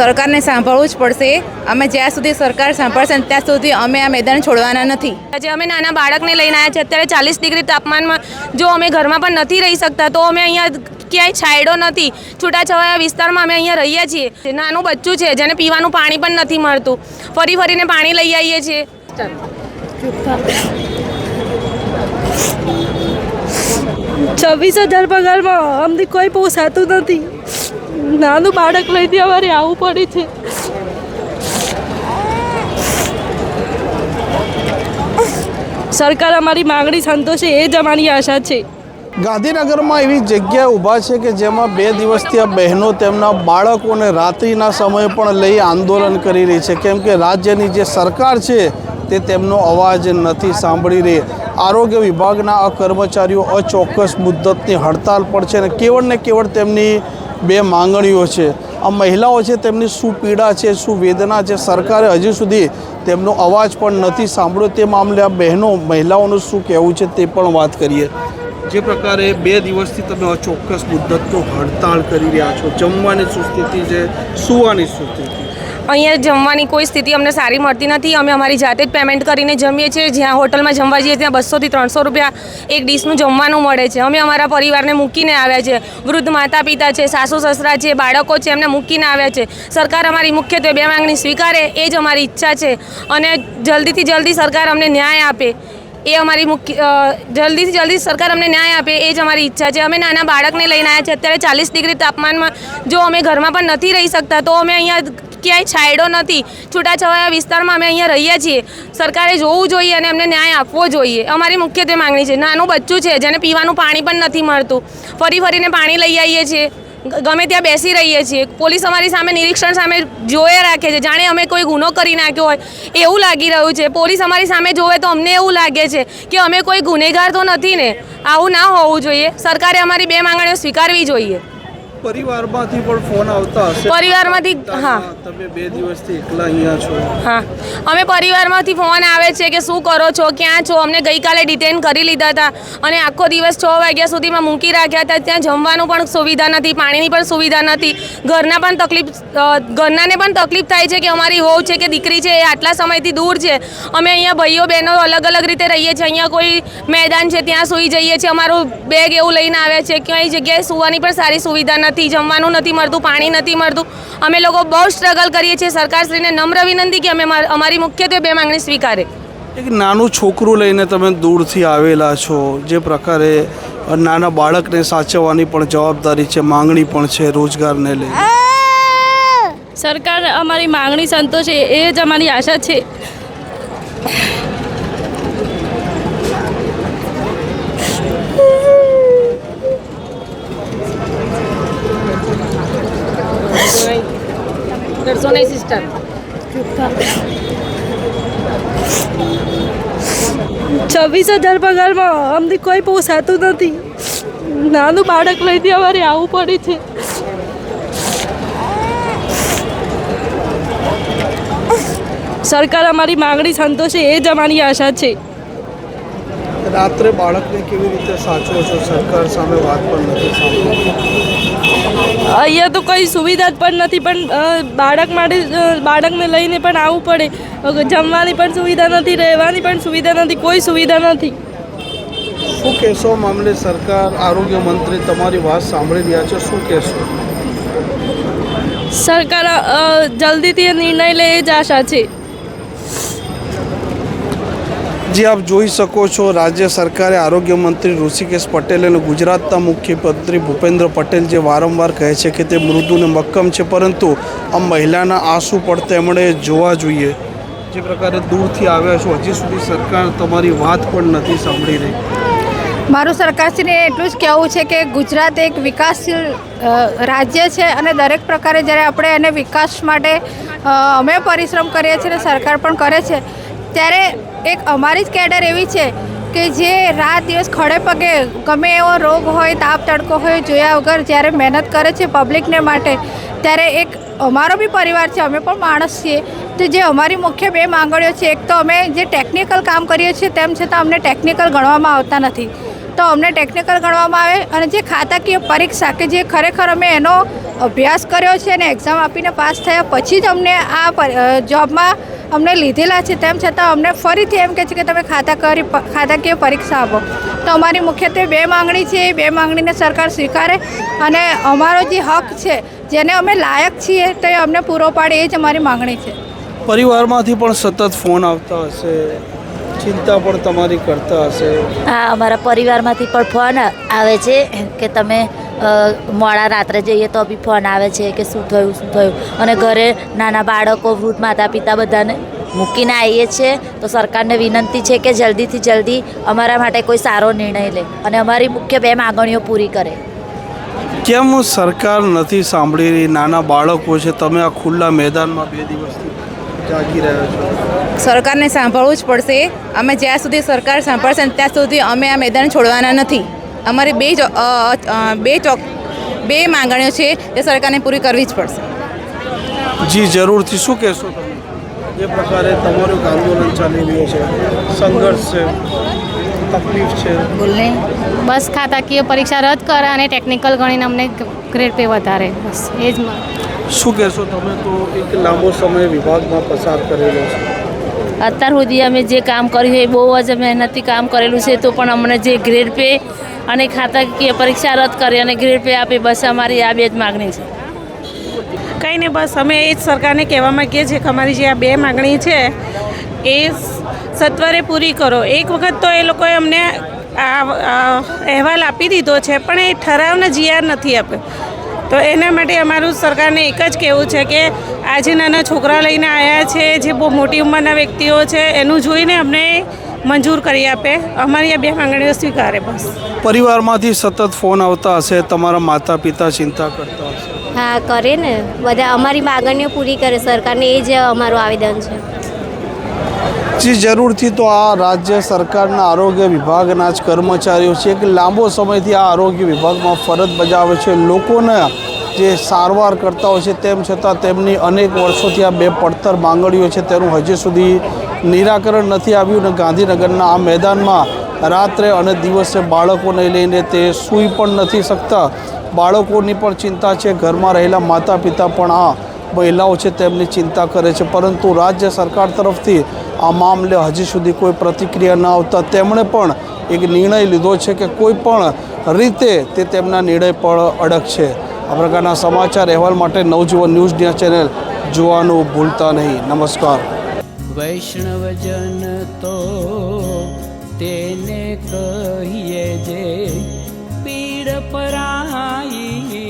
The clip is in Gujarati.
સરકારને સાંભળવું જ પડશે. અમે જ્યાં સુધી સરકાર સાંભળશે ત્યાં સુધી અમે આ મેદાન છોડવાના નથી. આજે અમે નાના બાળકને લઈને આવ્યા છે અત્યારે ચાલીસ ડિગ્રી તાપમાનમાં જો અમે ઘરમાં પણ નથી રહી શકતા તો અમે અહીંયા ક્યાંય છાંયડો નથી. છૂટાછવાયા વિસ્તારમાં અમે અહીંયા રહીએ છીએ. નાનું બચ્ચું છે જેને પીવાનું પાણી પણ નથી મળતું. ફરી ફરીને પાણી લઈ આવીએ છીએ. છવ્વીસ હજાર પગારમાં અમને કોઈ પોસાતું નથી. નાનું બાળક લઈને અમારે આવવું પડે છે. સરકાર અમારી માંગણી સંતોષે એ જ અમારી આશા છે. ગાંધીનગરમાં એવી જગ્યા ઊભા છે કે જેમાં બે દિવસથી આ બહેનો તેમના બાળકોને રાત્રિના સમયે પણ લઈ આંદોલન કરી રહી છે. કેમ કે રાજ્યની જે સરકાર છે તે તેમનો અવાજ નથી સાંભળી રહી. આરોગ્ય વિભાગના આ કર્મચારીઓ અચોક્કસ મુદ્દતની હડતાલ પર છે અને કેવળ ને કેવળ તેમની બે માંગણીઓ છે. આ મહિલાઓ છે તેમની શું પીડા છે, શું વેદના છે, સરકારે હજી સુધી તેમનો અવાજ પણ નથી સાંભળ્યો. તે મામલે આ બહેનો મહિલાઓનું શું કહેવું છે તે પણ વાત કરીએ. જે પ્રકારે બે દિવસથી તમે અચોક્કસ મુદ્દતનો હડતાળ કરી રહ્યા છો. જમવાની શું સ્થિતિ છે, સુવાની શું સ્થિતિ? અહીંયા જમવાની કોઈ સ્થિતિ અમને સારી મળતી નથી. અમે અમારી જાતે જ પેમેન્ટ કરીને જમીએ છીએ. જ્યાં હોટલમાં જમવા જઈએ ત્યાં બસોથી ત્રણસો રૂપિયા એક ડીશનું જમવાનું મળે છે. અમે અમારા પરિવારને મૂકીને આવ્યા છે. વૃદ્ધ માતા પિતા છે, સાસુ સસરા છે, બાળકો છે, એમને મૂકીને આવ્યા છે. સરકાર અમારી મુખ્યત્વે બે માંગણી સ્વીકારે, એ જ અમારી ઈચ્છા છે. અને જલ્દીથી જલ્દી સરકાર અમને ન્યાય આપે. એ અમારી મુખ્ય જલ્દીથી જલ્દી સરકાર અમને ન્યાય આપે, એ જ અમારી ઈચ્છા છે. અમે નાના બાળકને લઈને આવ્યા છે અત્યારે ચાલીસ ડિગ્રી તાપમાનમાં જો અમે ઘરમાં પણ નથી રહી શકતા, તો અમે અહીંયા ક્યાંય છાંયડો નથી. છૂટાછવાયા વિસ્તારમાં અમે અહીંયા રહીએ છીએ. સરકારે જોવું જોઈએ અને અમને ન્યાય આપવો જોઈએ. અમારી મુખ્યત્વે માંગણી છે. નાનું બચ્ચું છે, જેને પીવાનું પાણી પણ નથી મળતું. ફરી ફરીને પાણી લઈ આવીએ છીએ. ગમે ત્યાં બેસી રહીએ છીએ. પોલીસ અમારી સામે નિરીક્ષણ સામે જોઈએ રાખે છે. જાણે અમે કોઈ ગુનો કરી નાખ્યો હોય. એવું લાગી રહ્યું છે. પોલીસ અમારી સામે જોવે તો અમને એવું લાગે છે કે અમે કોઈ ગુનેગાર તો નથી ને? આવું ના હોવું જોઈએ. સરકારે અમારી બે માંગણીઓ સ્વીકારવી જોઈએ. પરિવારમાંથી પણ ફોન આવતા હશે? પરિવારમાંથી હા. તમે બે દિવસથી એકલા અહીંયા છો. હા. અમે પરિવારમાંથી ફોન આવે છે કે શું કરો છો ક્યાં છો? અમને ગઈકાલે ડિટેન કરી લીધા હતા અને આખો દિવસ છ વાગ્યા સુધીમાં મૂકી રાખ્યા હતા. ત્યાં જમવાનું પણ સુવિધા નથી પાણીની પણ સુવિધા નથી. ઘરના પણ તકલીફ ઘરનાને પણ તકલીફ થાય છે કે અમારી વહુ છે કે દીકરી છે એ આટલા સમયથી દૂર છે. અમે અહીંયા ભાઈઓ બહેનો અલગ અલગ રીતે રહીએ છીએ. અહીંયા કોઈ મેદાન છે ત્યાં સૂઈ જઈએ છીએ. અમારું બેગ એવું લઈને આવ્યા છે. ક્યાંય જગ્યાએ સૂવાની પણ સારી સુવિધા નથી જમવાનું નથી મળતું પાણી નથી મળતું. અમે લોકો બહુ સ્ટ્રગલ કરીએ છીએ. સરકારશ્રીને નમ્ર વિનંતી કે અમે અમાર- અમારી મુખ્યત્વે બે માંગણી સ્વીકારે. એક નાનું છોકરું લઈને તમે દૂરથી આવેલા છો જે પ્રકારે નાના બાળકને સાચવવાની પણ જવાબદારી છે માંગણી પણ છે રોજગારને લઈને. સરકાર અમારી માંગણી સંતોષે એ જ અમારી આશા છે. નહીં સિસ્ટર છવ્વીસ હજાર પગારમાં અમને કોઈ પોસાતું નથી. નાનું બાળક લઈને અમારે આવવું પડે છે. સરકાર અમારી માંગણી સંતોષે એ જ અમારી આશા છે. રાત્રે બાળકને કેવી રીતે સાચવો છો? સરકાર સામે વાત પણ નથી સાંભળતી અહીંયા તો કોઈ સુવિધા જ પણ નથી પણ બાળક માટે બાળકને લઈને પણ આવવું પડે. જમવાની પણ સુવિધા નથી રહેવાની પણ સુવિધા નથી કોઈ સુવિધા નથી. શું કહેશો મામલે સરકાર આરોગ્ય મંત્રી તમારી વાત સાંભળી રહ્યા છે શું કહેશો? સરકાર જલ્દીથી નિર્ણય લે એ જ આશા છે. જે આપ જોઈ શકો છો, રાજ્ય સરકારે આરોગ્ય મંત્રી ઋષિકેશ પટેલ અને ગુજરાતના મુખ્યમંત્રી ભૂપેન્દ્ર પટેલ જે વારંવાર કહે છે કે તે મૃદુ ને મક્કમ છે, પરંતુ આ મહિલાના આંસુ પડતા એમણે જોવા જોઈએ. જે પ્રકારે દૂરથી આવ્યા છો, હજી સુધી સરકાર તમારી વાત પણ નથી સાંભળી રહી. મારું સરકારશ્રીને એટલું જ કહેવું છે કે ગુજરાત એક વિકાસશીલ રાજ્ય છે અને દરેક પ્રકારે જ્યારે આપણે એને વિકાસ માટે અમે પરિશ્રમ કરીએ છીએ અને સરકાર પણ કરે છે, ત્યારે એક અમારી જ કેડર એવી છે કે જે રાત દિવસ ખડે પગે ગમે એવો રોગ હોય, તાપ તડકો હોય, જોયા વગર જ્યારે મહેનત કરે છે પબ્લિકને માટે, ત્યારે એક અમારો બી પરિવાર છે, અમે પણ માણસ છીએ. તો જે અમારી મુખ્ય બે માંગણીઓ છે, એક તો અમે જે ટેકનિકલ કામ કરીએ છીએ, તેમ છતાં અમને ટેકનિકલ ગણવામાં આવતા નથી. તો અમને ટેકનિકલ ગણવામાં આવે અને જે ખાતાકીય પરીક્ષા કે જે ખરેખર અમે એનો અભ્યાસ કર્યો છે અને એક્ઝામ આપીને પાસ થયા પછી જ અમને આ જોબમાં અમને લીધેલા છે. તેમ છતાં અમને ફરીથી એમ કહે છે કે તમે ખાતા કરી ખાતાકીય પરીક્ષા આપો. તો અમારી મુખ્યત્વે બે માંગણી છે. એ બે માંગણીને સરકાર સ્વીકારે અને અમારો જે હક છે જેને અમે લાયક છીએ તો એ અમને પૂરો પાડે એ જ અમારી માંગણી છે. પરિવારમાંથી પણ સતત ફોન આવતા હશે? ચિંતા પણ તમારી કરતા હશે? હા અમારા પરિવારમાંથી પણ ફોન આવે છે કે તમે મોડા રાત્રે જઈએ તો બી ફોન આવે છે કે શું થયું શું થયું? અને ઘરે નાના બાળકો વૃદ્ધ માતા પિતા બધાને મૂકીને આવીએ છીએ તો સરકારને વિનંતી છે કે જલ્દીથી જલ્દી અમારા માટે કોઈ સારો નિર્ણય લે અને અમારી મુખ્ય બે માગણીઓ પૂરી કરે. કેમ સરકાર નથી સાંભળી રહી? નાના બાળકો છે તમે આ ખુલ્લા મેદાનમાં બે દિવસથી જાગી રહ્યા છો. સરકારને સાંભળવું જ પડશે. અમે જ્યાં સુધી સરકાર સાંભળશે ને ત્યાં સુધી અમે આ મેદાન છોડવાના નથી. અમારી બે બે ચોક બે માંગણીઓ છે એ સરકારને પૂરી કરવી જ પડશે. જી જરૂરથી. શું કહેશો તમે? જે પ્રકારે તમારું આંદોલન ચાલી રહ્યું છે સંઘર્ષ છે તકલીફ છે. બસ ખાતાકીય પરીક્ષા રદ કરે અને ટેકનિકલ ગણીને અમને ગ્રેડ પે વધારે. બસ એ જ શું કહેશો તમે? તો એક લાંબો સમય વિભાગમાં પસાર કરેલો છે. અત્યાર સુધી અમે જે કામ કર્યું છે એ બહુ જ મહેનતથી કામ કરેલું છે, તો પણ અમને જે ગ્રેડ પે અને ખાતાકીય પરીક્ષા રદ કરી અને ગ્રેડ પે આપે, બસ અમારી આ બે જ માગણી છે. કંઈ નહીં, બસ અમે એ જ સરકારને કહેવા માગીએ છીએ કે અમારી જે આ બે માગણી છે, એ સત્વરે પૂરી કરો. એક વખત તો એ લોકોએ અમને અહેવાલ આપી દીધો છે, પણ એ ઠરાવને જીઆર નથી આપ્યો. તો એના માટે અમારું સરકારને એક જ કહેવું છે કે આજે નાના છોકરા લઈને આવ્યા છે જે બહુ મોટી ઉંમરના વ્યક્તિઓ છે એનું જોઈને અમને મંજૂર કરી આપે. અમારી આ બે માંગણીઓ સ્વીકારે બસ. પરિવારમાંથી સતત ફોન આવતા હશે તમારા માતા પિતા ચિંતા કરતા હશે? હા કરે ને. બધા અમારી માગણીઓ પૂરી કરે. સરકારને એ જ અમારું આવેદન છે. જી જરૂરથી તો આ રાજ્ય સરકારના આરોગ્ય વિભાગના જ કર્મચારીઓ છે કે લાંબો સમયથી આ આરોગ્ય વિભાગમાં ફરજ બજાવે છે. લોકોને જે સારવાર કરતા હોય છે તેમ છતાં તેમની અનેક વર્ષોથી આ બે પડતર માંગણીઓ છે તેનું હજી સુધી નિરાકરણ નથી આવ્યું અને ગાંધીનગરના આ મેદાનમાં રાત્રે અને દિવસે બાળકોને લઈને તે સૂઈ પણ નથી શકતા. બાળકોની પણ ચિંતા છે. ઘરમાં રહેલા માતા પિતા પણ આ મહિલાઓ છે તેમની ચિંતા કરે છે. પરંતુ રાજ્ય સરકાર તરફથી આ મામલે હજી સુધી કોઈ પ્રતિક્રિયા ન આવતા તેમણે પણ એક નિર્ણય લીધો છે કે કોઈ પણ રીતે તે તેમના નિર્ણય પર અડગ છે. આ પ્રકારના સમાચાર અહેવાલ માટે નવજીવન ન્યૂઝ ચેનલ જોવાનું ભૂલતા નહીં. નમસ્કાર. વૈષ્ણવજન તો તેને કહીએ જે પીડ પરાઈ